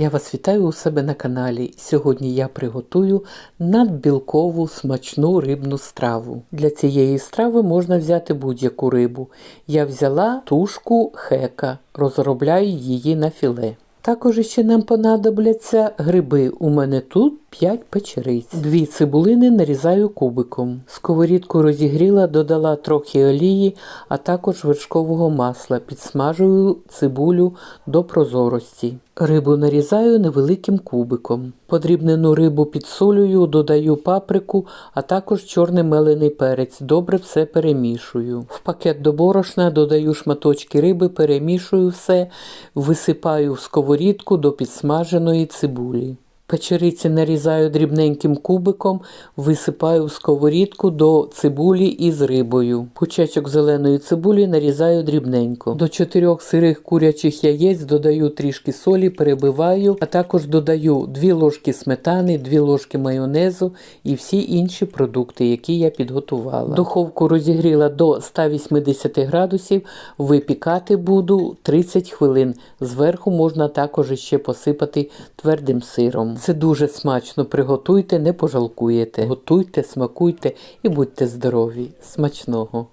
Я вас вітаю у себе на каналі. Сьогодні я приготую надбілкову смачну рибну страву. Для цієї страви можна взяти будь-яку рибу. Я взяла тушку хека, розробляю її на філе. Також ще нам понадобляться гриби. У мене тут 5 печериць. Дві цибулини нарізаю кубиком. Сковорідку розігріла, додала трохи олії, а також вершкового масла. Підсмажую цибулю до прозорості. Рибу нарізаю невеликим кубиком. Подрібнену рибу підсолюю, додаю паприку, а також чорний мелений перець. Добре все перемішую. В пакет до борошна додаю шматочки риби, перемішую все, висипаю в сковорідку до підсмаженої цибулі. Печериці нарізаю дрібненьким кубиком, висипаю в сковорідку до цибулі із рибою. Пучечок зеленої цибулі нарізаю дрібненько. До чотирьох сирих курячих яєць додаю трішки солі, перебиваю, а також додаю 2 ложки сметани, 2 ложки майонезу і всі інші продукти, які я підготувала. Духовку розігріла до 180 градусів, випікати буду 30 хвилин. Зверху можна також ще посипати твердим сиром. Це дуже смачно. Приготуйте, не пожалкуєте. Готуйте, смакуйте і будьте здорові. Смачного!